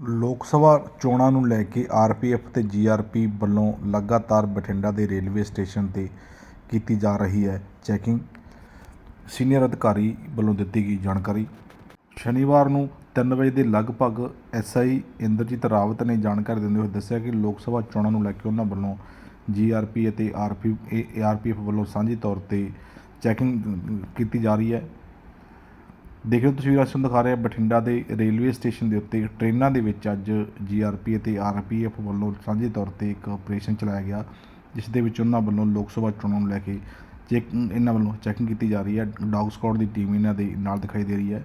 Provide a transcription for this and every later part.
ਲੋਕ ਸਭਾ ਚੋਣਾਂ ਨੂੰ ਲੈ ਕੇ ਆਰ ਪੀ ਐੱਫ ਅਤੇ ਜੀ ਆਰ ਪੀ ਵੱਲੋਂ ਲਗਾਤਾਰ ਬਠਿੰਡਾ ਦੇ ਰੇਲਵੇ ਸਟੇਸ਼ਨ ਤੇ ਕੀਤੀ ਜਾ ਰਹੀ ਹੈ ਚੈਕਿੰਗ। ਸੀਨੀਅਰ ਅਧਿਕਾਰੀ ਵੱਲੋਂ ਦਿੱਤੀ ਗਈ ਜਾਣਕਾਰੀ। ਸ਼ਨੀਵਾਰ ਨੂੰ 3 ਵਜੇ ਦੇ ਲਗਭਗ ਐਸਆਈ ਇੰਦਰਜੀਤ ਰਾਵਤ ਨੇ ਜਾਣਕਾਰੀ ਦਿੰਦੇ ਹੋਏ ਦੱਸਿਆ ਕਿ ਲੋਕ ਸਭਾ ਚੋਣਾਂ ਨੂੰ ਲੈ ਕੇ ਉਹਨਾਂ ਵੱਲੋਂ ਜੀ ਆਰ ਪੀ ਅਤੇ ਆਰ ਪੀ ਆਰ ਪੀ ਏਆਰਪੀਐਫ ਵੱਲੋਂ ਸਾਂਝੀ ਤੌਰ ਤੇ ਚੈਕਿੰਗ ਕੀਤੀ ਜਾ ਰਹੀ ਹੈ। ਦੇਖ ਰਹੇ ਤਸਵੀਰਾਂ ਤੁਹਾਨੂੰ ਦਿਖਾ ਰਹੇ ਬਠਿੰਡਾ ਦੇ ਰੇਲਵੇ ਸਟੇਸ਼ਨ ਦੇ ਉੱਤੇ ਟ੍ਰੇਨਾਂ ਦੇ ਵਿੱਚ ਅੱਜ ਜੀਆਰਪੀ ਅਤੇ ਆਰਪੀਐਫ ਵੱਲੋਂ ਸਾਂਝੇ ਤੌਰ ਤੇ ਇੱਕ ਆਪਰੇਸ਼ਨ ਚਲਾਇਆ ਗਿਆ, ਜਿਸ ਦੇ ਵਿੱਚ ਉਹਨਾਂ ਵੱਲੋਂ ਲੋਕ ਸਭਾ ਚੋਣਾਂ ਨੂੰ ਲੈ ਕੇ ਚੈਕ, ਇਹਨਾਂ ਵੱਲੋਂ ਚੈਕਿੰਗ ਕੀਤੀ ਜਾ ਰਹੀ ਹੈ। ਡੌਗ ਸਕਾਡ ਦੀ ਟੀਮ ਇਹਨਾਂ ਦੇ ਨਾਲ ਦਿਖਾਈ ਦੇ ਰਹੀ ਹੈ।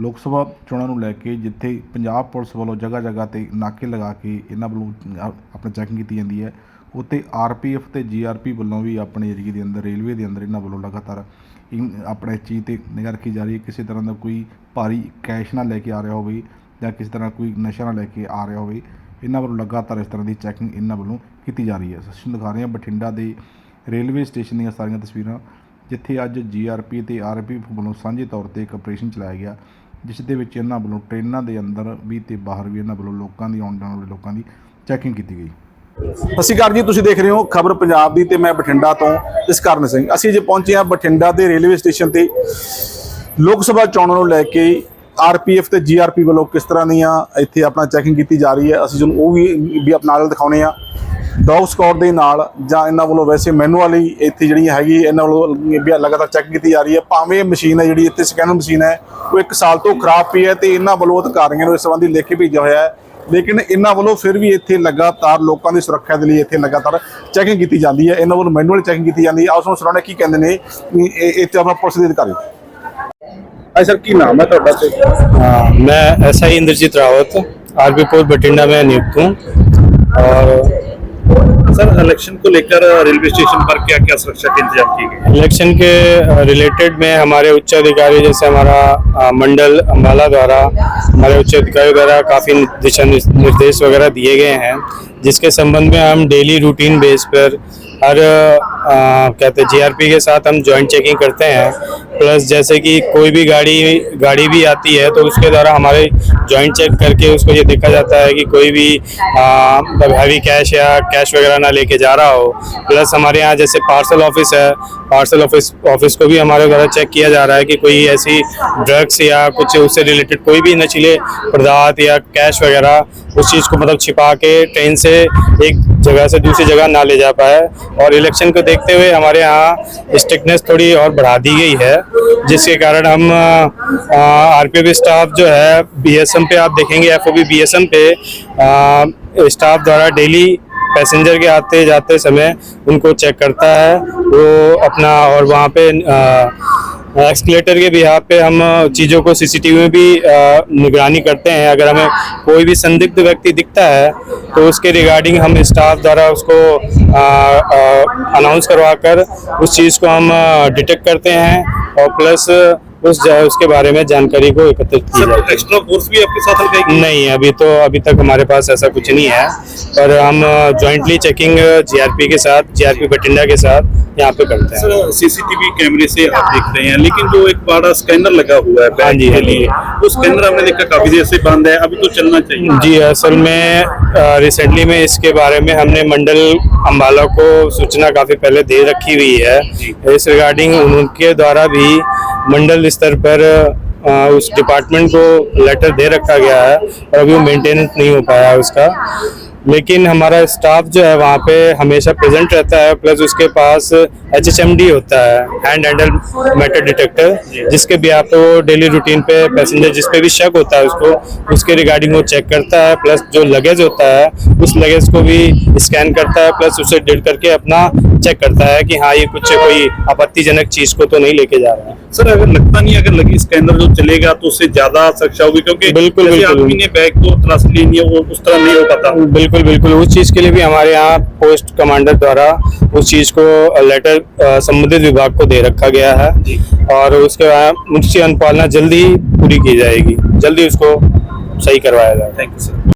ਲੋਕ ਸਭਾ ਚੋਣਾਂ ਨੂੰ ਲੈ ਕੇ ਜਿੱਥੇ ਪੰਜਾਬ ਪੁਲਿਸ ਵੱਲੋਂ ਜਗ੍ਹਾ ਜਗ੍ਹਾ ਤੇ ਨਾਕੇ ਲਗਾ ਕੇ ਇਹਨਾਂ ਵੱਲੋਂ ਆਪਣਾ ਚੈਕਿੰਗ ਕੀਤੀ ਜਾਂਦੀ ਹੈ ਉੱਤੇ ਆਰਪੀਐਫ ਤੇ ਜੀਆਰਪੀ ਵੱਲੋਂ ਵੀ ਆਪਣੇ ਏਰੀਏ ਦੇ ਅੰਦਰ, ਰੇਲਵੇ ਦੇ ਅੰਦਰ ਇਹਨਾਂ ਵੱਲੋਂ ਲਗਾਤਾਰ ਇਨ- ਆਪਣੇ ਚੀਜ਼ ਤੇ ਨਿਗਰ ਰੱਖੀ ਜਾ ਰਹੀ ਹੈ। ਕਿਸੇ ਤਰ੍ਹਾਂ ਦਾ ਕੋਈ ਭਾਰੀ ਕੈਸ਼ ਨਾ ਲੈ ਕੇ ਆ ਰਿਹਾ ਹੋਵੇ ਜਾਂ ਕਿਸੇ ਤਰ੍ਹਾਂ ਕੋਈ ਨਸ਼ਾ ਨਾ ਲੈ ਕੇ ਆ ਰਿਹਾ ਹੋਵੇ, ਇਹਨਾਂ ਵੱਲੋਂ ਲਗਾਤਾਰ ਇਸ ਤਰ੍ਹਾਂ ਦੀ ਚੈਕਿੰਗ ਇਹਨਾਂ ਵੱਲੋਂ ਕੀਤੀ ਜਾ ਰਹੀ ਹੈ। ਸਸ਼ਨ ਦਿਖਾ ਰਹੇ ਹਾਂ ਬਠਿੰਡਾ ਦੇ ਰੇਲਵੇ ਸਟੇਸ਼ਨ ਦੀਆਂ ਸਾਰੀਆਂ ਤਸਵੀਰਾਂ, ਜਿੱਥੇ ਅੱਜ ਜੀਆਰਪੀ ਤੇ ਆਰਪੀ ਵੱਲੋਂ ਸਾਂਝੇ ਤੌਰ ਤੇ ਇੱਕ ਆਪਰੇਸ਼ਨ ਚਲਾਇਆ ਗਿਆ, ਜਿਸ ਦੇ ਵਿੱਚ ਇਹਨਾਂ ਵੱਲੋਂ ਟ੍ਰੇਨਾਂ ਦੇ ਅੰਦਰ ਵੀ ਤੇ ਬਾਹਰ ਵੀ ਇਹਨਾਂ ਵੱਲੋਂ ਲੋਕਾਂ ਦੀ ਆਉਣ ਜਾਣ ਵਾਲੇ ਲੋਕਾਂ ਦੀ ਚੈਕਿੰਗ ਕੀਤੀ ਗਈ। ਸਤਿ ਸ਼੍ਰੀ ਅਕਾਲ ਜੀ ਤੁਸੀਂ ਦੇਖ ਰਹੇ ਹੋ ਖਬਰ ਪੰਜਾਬ ਦੀ ਤੇ ਮੈਂ ਬਠਿੰਡਾ ਤੋਂ ਜਸਕਰਨ ਸਿੰਘ। ਅਸੀਂ ਜੇ ਪਹੁੰਚੇ ਹਾਂ ਬਠਿੰਡਾ ਦੇ ਰੇਲਵੇ ਸਟੇਸ਼ਨ ਤੇ, ਲੋਕ ਸਭਾ ਚੋਣਾਂ ਨੂੰ ਲੈ ਕੇ ਆਰਪੀਐਫ ਤੇ ਜੀਆਰਪੀ ਵੱਲੋਂ ਕਿਸ ਤਰ੍ਹਾਂ ਦੀਆਂ ਇੱਥੇ ਆਪਣਾ ਚੈਕਿੰਗ ਕੀਤੀ ਜਾ ਰਹੀ ਹੈ, ਅਸੀਂ ਤੁਹਾਨੂੰ ਉਹ ਵੀ ਵੀ ਆਪਣਾ ਨਾਲ ਦਿਖਾਉਣੇ ਆ ਡੌਗ ਸਕਾਡ ਦੇ ਨਾਲ ਜਾਂ ਇਹਨਾਂ ਵੱਲੋਂ ਵੈਸੇ ਮੈਨੂਅਲੀ ਇੱਥੇ ਜਿਹੜੀ ਹੈਗੀ, ਇਹਨਾਂ ਵੱਲੋਂ ਵੀ ਲਗਾਤਾਰ ਚੈੱਕ ਕੀਤੀ ਜਾ ਰਹੀ ਹੈ। ਭਾਵੇਂ ਇਹ ਮਸ਼ੀਨ ਹੈ ਜਿਹੜੀ ਇੱਥੇ ਸਕੈਨਰ ਮਸ਼ੀਨ ਹੈ, ਉਹ ਇੱਕ ਸਾਲ ਤੋਂ ਖਰਾਬ ਪਈ ਹੈ ਤੇ ਇਹਨਾਂ ਵੱਲੋਂ ਅਧਿਕਾਰੀਆਂ ਨੂੰ ਇਸ ਸੰਬੰਧੀ ਲਿਖ ਕੇ ਭੇਜਿਆ ਹੋਇਆ ਹੈ ਲੇਕਿਨ ਇਹਨਾਂ ਵੱਲੋਂ ਫਿਰ ਵੀ ਇੱਥੇ ਲਗਾਤਾਰ ਲੋਕਾਂ ਦੀ ਸੁਰੱਖਿਆ ਦੇ ਲਈ ਇੱਥੇ ਲਗਾਤਾਰ ਚੈਕਿੰਗ ਕੀਤੀ ਜਾਂਦੀ ਹੈ ਇਹਨਾਂ ਵੱਲੋਂ ਮੈਨੂਅਲ ਚੈਕਿੰਗ ਕੀਤੀ ਜਾਂਦੀ ਹੈ ਆਓ ਸੁਣੋ ਸੁਣਾਉਣੇ ਕੀ ਕਹਿੰਦੇ ਨੇ ਵੀ ਇਹ ਇੱਥੇ ਆਪਣਾ ਪੁਲਿਸ ਦੇ ਅਧਿਕਾਰੀ ਹਾਂ ਸਰ ਕੀ ਨਾਮ ਹੈ ਤੁਹਾਡਾ ਤੇ हाँ, मैं S I Indrajit Rawat RB post Bathinda में नियुक्त हूँ और सर इलेक्शन को लेकर रेलवे स्टेशन पर क्या क्या सुरक्षा के इंतज़ाम किए गए? इलेक्शन के रिलेटेड में हमारे उच्च अधिकारी, जैसे हमारा मंडल अम्बाला द्वारा, हमारे उच्च अधिकारी द्वारा काफ़ी दिशा निर्देश वगैरह दिए गए हैं, जिसके संबंध में हम डेली रूटीन बेस पर हर अ, कहते हैं जीआरपी के साथ हम जॉइंट चेकिंग करते हैं। प्लस जैसे कि कोई भी गाड़ी गाड़ी भी आती है तो उसके द्वारा हमारे जॉइंट चेक करके उसको ये देखा जाता है कि कोई भी आ, मतलब हैवी कैश या कैश वगैरह ना लेके जा रहा हो। प्लस हमारे यहाँ जैसे पार्सल ऑफ़िस है पार्सल ऑफ़िस ऑफ़िस को भी हमारे द्वारा चेक किया जा रहा है कि कोई ऐसी ड्रग्स या कुछ उससे रिलेटेड कोई भी नशीले पदार्थ या कैश वगैरह उस चीज़ को मतलब छिपा के ट्रेन से एक जगह से दूसरी जगह ना ले जा पाए। और इलेक्शन को देखते हुए हमारे यहाँ स्ट्रिक्टनेस थोड़ी और बढ़ा दी गई है, जिसके कारण हम आरपीएफ स्टाफ जो है बीएसएम पे आप देखेंगे एफओबी बीएसएम पे स्टाफ द्वारा डेली पैसेंजर के आते जाते समय उनको चेक करता है, वो अपना और वहाँ पे एक्सकलेटर के भी बिहार पे हम चीज़ों को सीसीटीवी में भी निगरानी करते हैं। अगर हमें कोई भी संदिग्ध व्यक्ति दिखता है तो उसके रिगार्डिंग हम स्टाफ द्वारा उसको अनाउंस करवा कर उस चीज़ को हम डिटेक्ट करते हैं और प्लस उस उसके बारे में जानकारी को एकत्रित किया जाए एक्स्ट्रा फोर्स भी आपके साथ नहीं अभी तो अभी तक हमारे पास ऐसा कुछ नहीं है। पर हम जॉइंटली चेकिंग जीआरपी के साथ जीआरपी बठिंडा के साथ यहाँ पे करते हैं। सर सीसीटीवी कैमरे से आप देख रहे हैं लेकिन जो एक बड़ा स्कैनर लगा हुआ है हाँ जी, के हाँ लिए वो स्कैनर हमने देखा काफ़ी देर से बंद है अभी तो चलना चाहिए। जी असल में रिसेंटली में इसके बारे में हमने मंडल अम्बाला को सूचना काफ़ी पहले दे रखी हुई है। इस रिगार्डिंग उनके द्वारा भी मंडल स्तर पर अ, उस डिपार्टमेंट को लेटर दे रखा गया है और अभी वो मेंटेनेंस नहीं हो पाया उसका। लेकिन हमारा स्टाफ जो है वहाँ पे हमेशा प्रेजेंट रहता है प्लस उसके पास एच एच एम डी होता है हैंड हैंडल मेटल डिटेक्टर जिसके भी आप वो डेली रूटीन पे पैसेंजर जिस पे भी शक होता है उसको उसके रिगार्डिंग वो चेक करता है प्लस जो लगेज होता है उस लगेज को भी स्कैन करता है प्लस उसे डिट करके अपना चेक करता है कि हाँ ये कुछ कोई आपत्तिजनक चीज़ को तो नहीं लेके जा रहा है सर अगर लगता नहीं अगर लगी स्कैनर जो चलेगा तो उससे ज़्यादा सुरक्षा होगी क्योंकि बिल्कुल, बिल्कुल। बैग को तलाश लेनी है वो उस तरह नहीं हो पाता बिल्कुल बिल्कुल बिल्कुल। उस चीज़ के लिए भी हमारे यहाँ पोस्ट कमांडर द्वारा उस चीज़ को लेटर संबंधित विभाग को दे रखा गया है। और उसके बाद उसकी अनुपालना जल्दी ही पूरी की जाएगी। जल्दी उसको सही करवाया जाए। Thank you sir